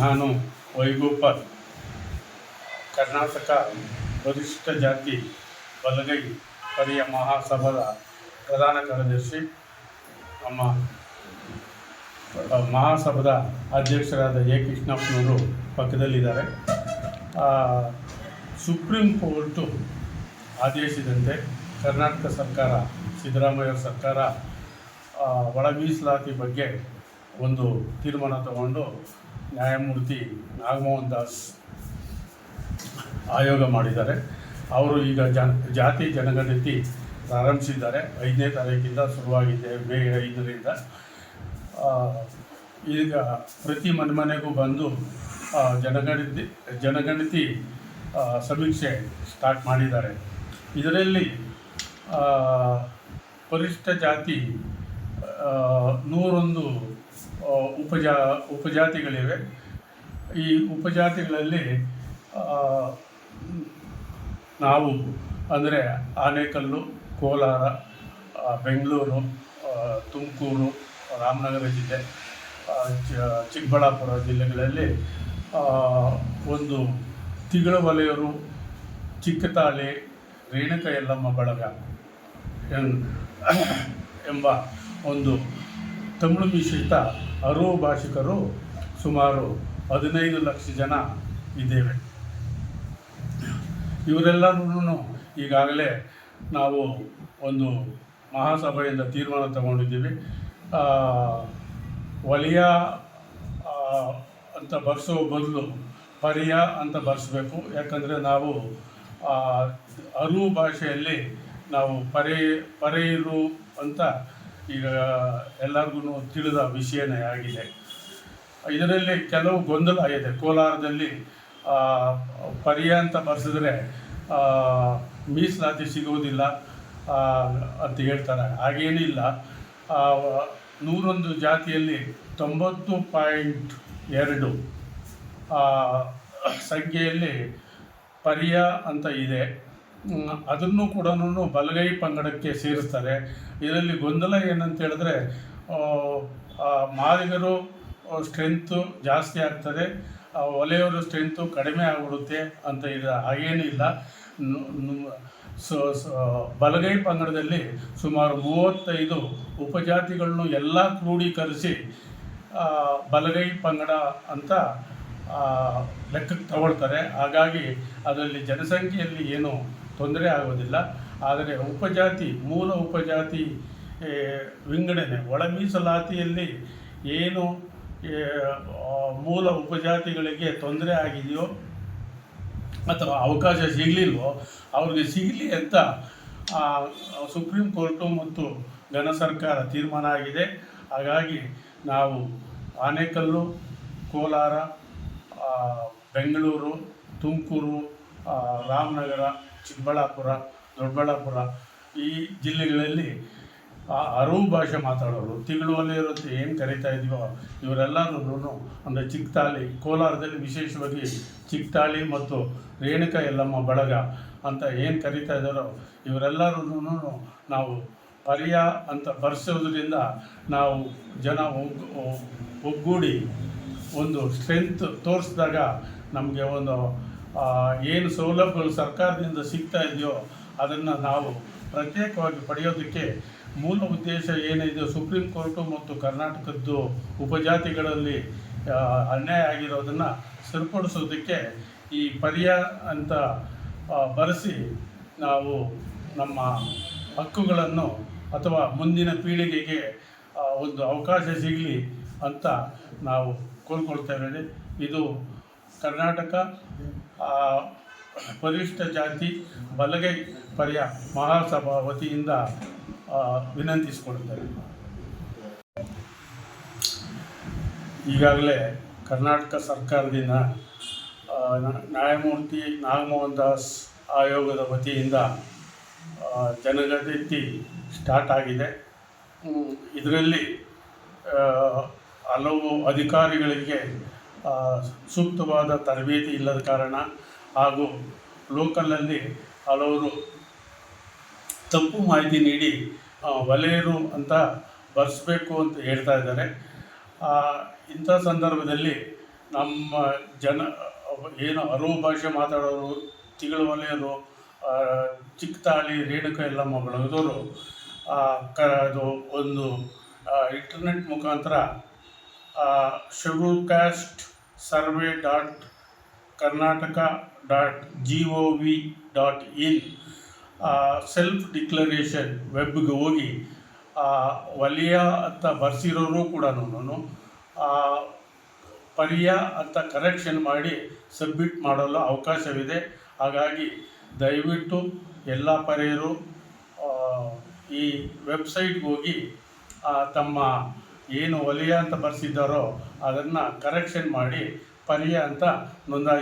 ನಾನು ವೈಗೋಪಾಲ್ ಕರ್ನಾಟಕ ಪರಿಷ್ಠ ಜಾತಿ ಬಲಗೈ ಪರಿಯ ಮಹಾಸಭಾದ ಪ್ರಧಾನ ಕಾರ್ಯದರ್ಶಿ, ನಮ್ಮ ಮಹಾಸಭಾದ ಅಧ್ಯಕ್ಷರಾದ ಎ. ಕೃಷ್ಣಪ್ಪನವರು ಪಕ್ಕದಲ್ಲಿದ್ದಾರೆ. ಸುಪ್ರೀಂ ಕೋರ್ಟು ಆದೇಶದಂತೆ ಕರ್ನಾಟಕ ಸರ್ಕಾರ, ಸಿದ್ದರಾಮಯ್ಯ ಸರ್ಕಾರ ಒಳ ಮೀಸಲಾತಿ ಬಗ್ಗೆ ಒಂದು ತೀರ್ಮಾನ ತಗೊಂಡು ನ್ಯಾಯಮೂರ್ತಿ ನಾಗಮೋಹನ್ ದಾಸ್ ಆಯೋಗ ಮಾಡಿದ್ದಾರೆ. ಅವರು ಈಗ ಜನ, ಜಾತಿ ಜನಗಣತಿ ಪ್ರಾರಂಭಿಸಿದ್ದಾರೆ. ಐದನೇ ತಾರೀಕಿಂದ ಶುರುವಾಗಿದೆ, ಮೇ ಐದರಿಂದ. ಈಗ ಪ್ರತಿ ಮನೆ ಮನೆಗೂ ಬಂದು ಜನಗಣತಿ ಜನಗಣತಿ ಸಮೀಕ್ಷೆ ಸ್ಟಾರ್ಟ್ ಮಾಡಿದ್ದಾರೆ. ಇದರಲ್ಲಿ ಪರಿಷ್ಠ ಜಾತಿ ನೂರೊಂದು ಉಪಜಾ, ಉಪಜಾತಿಗಳಿವೆ. ಈ ಉಪಜಾತಿಗಳಲ್ಲಿ ನಾವು ಅಂದರೆ ಆನೇಕಲ್ಲು, ಕೋಲಾರ ಬೆಂಗಳೂರು ತುಮಕೂರು, ರಾಮನಗರ ಜಿಲ್ಲೆ ಚಿಕ್ಕಬಳ್ಳಾಪುರ ಜಿಲ್ಲೆಗಳಲ್ಲಿ ಒಂದು ತಿಗಳ ವಲಯರು ಚಿಕ್ಕತಾಳೆ ರೇಣುಕ ಎಲ್ಲಮ್ಮ ಬಳಗ ಎಂಬ ಒಂದು ತಮಿಳು ಮಿಶ್ರಿತ ಅರೋ ಭಾಷಿಕರು ಸುಮಾರು ಹದಿನೈದು ಲಕ್ಷ ಜನ ಇದ್ದೇವೆ. ಇವರೆಲ್ಲರೂ ಈಗಾಗಲೇ ನಾವು ಒಂದು ಮಹಾಸಭೆಯಿಂದ ತೀರ್ಮಾನ ತಗೊಂಡಿದ್ದೀವಿ. ವಲಯ ಅಂತ ಬರೆಸೋ ಬದಲು ಪರಿಯ ಅಂತ ಬರೆಸಬೇಕು. ಯಾಕಂದರೆ ನಾವು ಅರು ಭಾಷೆಯಲ್ಲಿ ನಾವು ಪರೆ ಪರೆಯಿರು ಅಂತ ಈಗ ಎಲ್ಲರಿಗೂ ತಿಳಿದ ವಿಷಯನೇ ಆಗಿದೆ. ಇದರಲ್ಲಿ ಕೆಲವು ಗೊಂದಲ ಇದೆ. ಕೋಲಾರದಲ್ಲಿ ಪರ್ಯ ಅಂತ ಬರೆಸಿದ್ರೆ ಮೀಸಲಾತಿ ಸಿಗುವುದಿಲ್ಲ ಅಂತ ಹೇಳ್ತಾರೆ. ಹಾಗೇನಿಲ್ಲ. ನೂರೊಂದು ಜಾತಿಯಲ್ಲಿ ತೊಂಬತ್ತು ಪಾಯಿಂಟ್ ಎರಡು ಸಂಖ್ಯೆಯಲ್ಲಿ ಪರ್ಯ ಅಂತ ಇದೆ. ಅದನ್ನು ಕೂಡ ಬಲಗೈ ಪಂಗಡಕ್ಕೆ ಸೇರಿಸ್ತಾರೆ. ಇದರಲ್ಲಿ ಗೊಂದಲ ಏನಂತ ಹೇಳಿದ್ರೆ ಮಾದಿಗರು ಸ್ಟ್ರೆಂತು ಜಾಸ್ತಿ ಆಗ್ತದೆ ಒಲೆಯವರು ಸ್ಟ್ರೆಂತು ಕಡಿಮೆ ಆಗಿಬಿಡುತ್ತೆ ಅಂತ ಇದೆ ಹಾಗೇನಿಲ್ಲ ಸೊ ಬಲಗೈ ಪಂಗಡದಲ್ಲಿ ಸುಮಾರು ಮೂವತ್ತೈದು ಉಪಜಾತಿಗಳನ್ನು ಎಲ್ಲ ಕ್ರೋಢೀಕರಿಸಿ ಬಲಗೈ ಪಂಗಡ ಅಂತ ಲೆಕ್ಕಕ್ಕೆ ತಗೊಳ್ತಾರೆ. ಹಾಗಾಗಿ ಅದರಲ್ಲಿ ಜನಸಂಖ್ಯೆಯಲ್ಲಿ ಏನು ತೊಂದರೆ ಆಗೋದಿಲ್ಲ. ಆದರೆ ಉಪಜಾತಿ, ಮೂಲ ಉಪಜಾತಿ ವಿಂಗಡಣೆ ಒಳ ಮೀಸಲಾತಿಯಲ್ಲಿ ಏನು ಮೂಲ ಉಪಜಾತಿಗಳಿಗೆ ತೊಂದರೆ ಆಗಿದೆಯೋ ಅಥವಾ ಅವಕಾಶ ಸಿಗಲಿಲ್ವೋ ಅವ್ರಿಗೆ ಸಿಗಲಿ ಅಂತ ಸುಪ್ರೀಂ ಕೋರ್ಟು ಮತ್ತು ಘನ ಸರ್ಕಾರ ತೀರ್ಮಾನ ಆಗಿದೆ. ಹಾಗಾಗಿ ನಾವು ಆನೇಕಲ್ಲು, ಕೋಲಾರ ಬೆಂಗಳೂರು, ತುಮಕೂರು ರಾಮನಗರ, ಚಿಕ್ಕಬಳ್ಳಾಪುರ, ದೊಡ್ಡಬಳ್ಳಾಪುರ ಈ ಜಿಲ್ಲೆಗಳಲ್ಲಿ ಅರವು ಭಾಷೆ ಮಾತಾಡೋರು. ಒಲೆ ಇರುತ್ತೆ, ಏನು ಕರಿತಾ ಇದೀವೋ ಇವರೆಲ್ಲರೂ ಅಂದರೆ ಚಿಕ್ಕತಾಳಿ ಕೋಲಾರದಲ್ಲಿ ವಿಶೇಷವಾಗಿ ಚಿಕ್ಕತಾಳಿ ಮತ್ತು ರೇಣುಕ ಯಲ್ಲಮ್ಮ ಬಳಗ ಅಂತ ಏನು ಕರಿತಾ ಇದ್ದಾರೋ ಇವರೆಲ್ಲರೂ ನಾವು ಪರ್ಯ ಅಂತ ಬರ್ಸೋದ್ರಿಂದ ನಾವು ಜನ ಒಗ್, ಒಗ್ಗೂಡಿ ಒಂದು ಸ್ಟ್ರೆಂತ್ ತೋರಿಸಿದಾಗ ನಮಗೆ ಒಂದು ಏನು ಸೌಲಭ್ಯಗಳು ಸರ್ಕಾರದಿಂದ ಸಿಗ್ತಾ ಇದೆಯೋ ಅದನ್ನು ನಾವು ಪ್ರತ್ಯೇಕವಾಗಿ ಪಡೆಯೋದಕ್ಕೆ ಮೂಲ ಉದ್ದೇಶ ಏನಿದೆಯೋ ಸುಪ್ರೀಂ ಕೋರ್ಟು ಮತ್ತು ಕರ್ನಾಟಕದ್ದು ಉಪಜಾತಿಗಳಲ್ಲಿ ಅನ್ಯಾಯ ಆಗಿರೋದನ್ನು ಸರಿಪಡಿಸೋದಕ್ಕೆ ಈ ಪರ್ಯ ಅಂತ ಬರೆಸಿ ನಾವು ನಮ್ಮ ಹಕ್ಕುಗಳನ್ನು ಅಥವಾ ಮುಂದಿನ ಪೀಳಿಗೆಗೆ ಒಂದು ಅವಕಾಶ ಸಿಗಲಿ ಅಂತ ನಾವು ಕೋಲ್ಕೊಳ್ತೇವೆ ಇದು ಕರ್ನಾಟಕ ಪರಿಶಿಷ್ಟ ಜಾತಿ ಬಲಗೈ ಪರ್ಯ ಮಹಾಸಭಾ ವತಿಯಿಂದ ವಿನಂತಿಸಿಕೊಳ್ತೇನೆ. ಈಗಾಗಲೇ ಕರ್ನಾಟಕ ಸರ್ಕಾರದಿಂದ ನ್ಯಾಯಮೂರ್ತಿ ನಾಗಮೋಹನ್ ದಾಸ್ ಆಯೋಗದ ವತಿಯಿಂದ ಜನಗತಿ ಸ್ಟಾರ್ಟ್ ಆಗಿದೆ. ಇದರಲ್ಲಿ ಹಲವು ಅಧಿಕಾರಿಗಳಿಗೆ ಸೂಕ್ತವಾದ ತರಬೇತಿ ಇಲ್ಲದ ಕಾರಣ ಹಾಗೂ ಲೋಕಲಲ್ಲಿ ಹಲವರು ತಪ್ಪು ಮಾಹಿತಿ ನೀಡಿ ವಲಯರು ಅಂತ ಬರೆಸಬೇಕು ಅಂತ ಹೇಳ್ತಾ ಇದ್ದಾರೆ. ಇಂಥ ಸಂದರ್ಭದಲ್ಲಿ ನಮ್ಮ ಜನ, ಏನು ಅರವು ಭಾಷೆ ಮಾತಾಡೋರು, ತಿಗಳು ವಲಯರು ಚಿಕ್ಕತಾಳಿ, ರೇಣುಕ ಎಲ್ಲ ಬಳಗದವರು ಕ, ಅದು ಒಂದು ಇಂಟರ್ನೆಟ್ ಮುಖಾಂತರ schedule caste survey dot Karnataka dot G O V dot in self declaration ವೆಬ್ಗೆ ಹೋಗಿ ವಲಯ ಅಂತ ಬರ್ಸಿರೋರು ಕೂಡ ಪರ್ಯ ಅಂತ ಕರೆಕ್ಷನ್ ಮಾಡಿ ಸಬ್ಮಿಟ್ ಮಾಡಲು ಅವಕಾಶವಿದೆ. ಹಾಗಾಗಿ ದಯವಿಟ್ಟು ಎಲ್ಲ ಪರ್ಯರು ಈ ವೆಬ್ಸೈಟ್ಗೆ ಹೋಗಿ ತಮ್ಮ ಏನು ಒಲಿಯ ಅಂತ ಬರೆಸಿದ್ದಾರೋ ಅದನ್ನು ಕರೆಕ್ಷನ್ ಮಾಡಿ ಪರ್ಯ ಅಂತ ನೋಂದಾಯಿಸಿ